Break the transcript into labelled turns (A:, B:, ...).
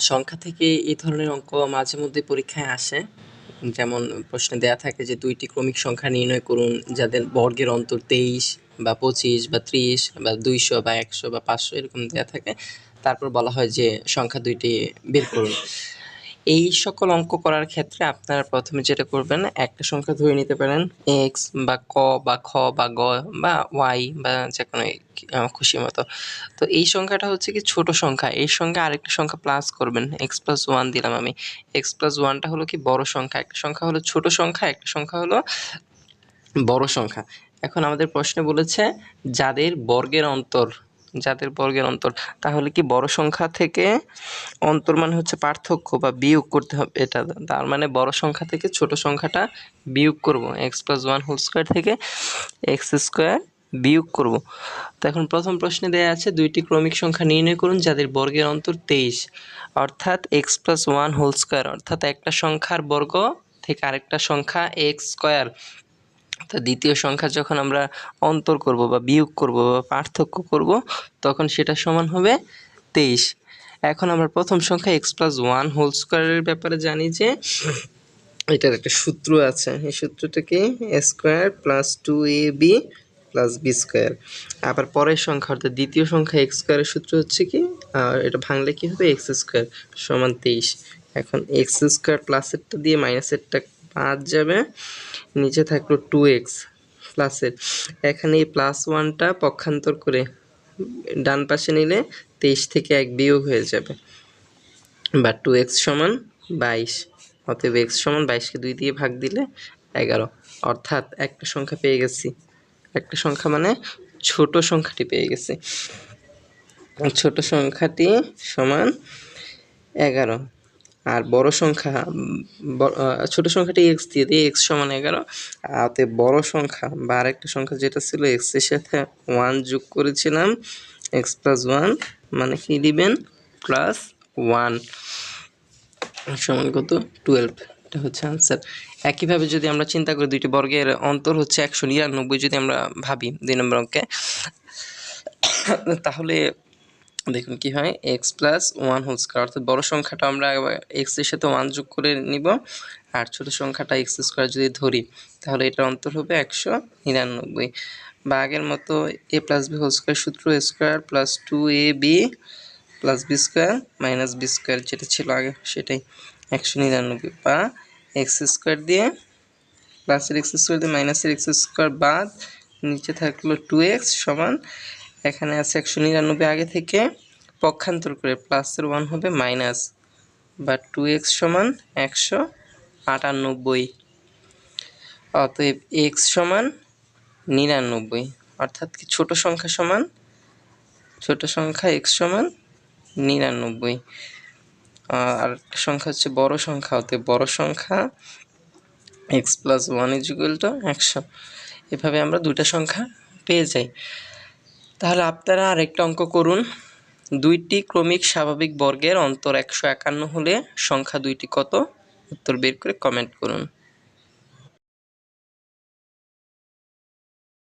A: সংখ্যা থেকে এই ধরনের অঙ্ক মাঝে মধ্যে পরীক্ষায় আসে। যেমন প্রশ্নে দেয়া থাকে যে দুইটি ক্রমিক সংখ্যা নির্ণয় করুন, যাদের বর্গের অন্তর তেইশ বা পঁচিশ বা ত্রিশ বা দুইশো বা একশো বা পাঁচশো এরকম দেয়া থাকে। তারপর বলা হয় যে সংখ্যা দুইটি বের করুন। এই সকল অঙ্ক করার ক্ষেত্রে আপনারা প্রথমে যেটা করবেন, একটা সংখ্যা ধরে নিতে পারেন এক্স বা ক বা খ বা গ বা ওয়াই বা যে কোনো খুশি মতো। তো এই সংখ্যাটা হচ্ছে কি ছোট সংখ্যা। এর সঙ্গে আরেকটা সংখ্যা প্লাস করবেন। এক্স প্লাস ওয়ান দিলাম আমি। এক্স প্লাস ওয়ানটা হলো কি বড় সংখ্যা। একটা সংখ্যা হলো ছোট সংখ্যা, একটা সংখ্যা হলো বড় সংখ্যা। এখন আমাদের প্রশ্নে বলেছে, যাদের বর্গের অন্তর যাদের বর্গের অন্তর। তাহলে কি বড় সংখ্যা থেকে অন্তর মানে হচ্ছে পার্থক্য বা বিয়োগ করতে হবে? এটা তার মানে বড় সংখ্যা থেকে ছোট সংখ্যাটা বিয়োগ করব। X plus one whole square থেকে এক্স স্কোয়ার বিয়োগ করব। তো এখন প্রথম প্রশ্নে দেওয়া আছে, দুইটি ক্রমিক সংখ্যা নির্ণয় করুন যাদের বর্গের অন্তর তেইশ। অর্থাৎ x plus one whole square অর্থাৎ একটা সংখ্যার বর্গ থেকে আরেকটা সংখ্যা এক্স স্কোয়ার তো দ্বিতীয় সংখ্যা যখন আমরা অন্তর করব বা বিয়োগ করব বা পার্থক্য করব, তখন সেটা সমান হবে তেইশ। এখন আমরা প্রথম সংখ্যা এক্স প্লাস ওয়ান হোল স্কোয়ারের ব্যাপারে জানি যে এটার একটা সূত্র আছে। এই সূত্রটা কি square plus two a b plus b square আবার পরের সংখ্যা, অর্থাৎ দ্বিতীয় সংখ্যা এক্স স্কোয়ারের সূত্র হচ্ছে কি? আর এটা ভাঙলে কি হবে? এক্স স্কোয়ার সমান তেইশ। এখন এক্স স্কোয়ার প্লাসেরটা দিয়ে মাইনাসেরটা বাদ যাবে। নিচে থাকল টু এক্স প্লাসের এখানে এই প্লাস ওয়ানটা পক্ষান্তর করে ডান পাশে নিলে তেইশ থেকে এক বিয়োগ হয়ে যাবে। বা টু এক্স সমান বাইশ। অতএব এক্স সমান বাইশকে দুই দিয়ে ভাগ দিলে এগারো। অর্থাৎ একটা সংখ্যা পেয়ে গেছি। একটা সংখ্যা মানে ছোট সংখ্যাটি পেয়ে গেছি। ছোট সংখ্যাটি সমান এগারো। আর বড় সংখ্যা ছোট সংখ্যাটি এক্স দিয়ে দিই এক্স সমান এগারো। আতে বড় সংখ্যা বা আরেকটা সংখ্যা যেটা ছিল এক্সের সাথে ওয়ান যোগ করেছিলাম এক্স প্লাস ওয়ান মানে কি দিবেন? প্লাস ওয়ান সমান কত? টুয়েলভ এটা হচ্ছে আনসার একইভাবে যদি আমরা চিন্তা করি, দুইটি বর্গের অন্তর হচ্ছে একশো নিরানব্বই যদি আমরা ভাবি, দুই নম্বর অঙ্কে, তাহলে দেখুন কি হয় x plus one whole square অর্থাৎ বড় সংখ্যাটা আমরা এক্সের সাথে ওয়ান যোগ করে নিব, আর ছোট সংখ্যাটা এক্স স্কোয়ার যদি ধরি, তাহলে এটার অন্তর হবে একশো নিরানব্বই। বা আগের মতো a plus b whole square সূত্র a square plus two a b plus b square minus b square যেটা ছিল আগে সেটাই, একশো নিরানব্বই। বা এক্স স্কোয়ার দিয়ে প্লাসের এক্স স্কোয়ার দিয়ে মাইনাসের এক্স স্কোয়ার বাদ, নিচে থাকল টু এক্স সমান এখানে আছে একশো নিরানব্বই আগে থেকে পক্ষান্তর করে প্লাসের ওয়ান হবে মাইনাস বা টু এক্স সমান একশো আটানব্বই। অতএব এক্স সমান নিরানব্বই, অর্থাৎ কি ছোটো সংখ্যা সমান? ছোট সংখ্যা এক্স সমান নিরানব্বই। আর সংখ্যা হচ্ছে বড় সংখ্যা, অতএব বড় সংখ্যা x plus one is equal to একশো। এভাবে আমরা দুইটা সংখ্যা পেয়ে যাই। তাহলে আপনারা আরেকটা অঙ্ক করুন। দুইটি ক্রমিক স্বাভাবিক বর্গের অন্তর একশো একান্ন হলে সংখ্যা দুইটি কত? উত্তর বের করে কমেন্ট করুন।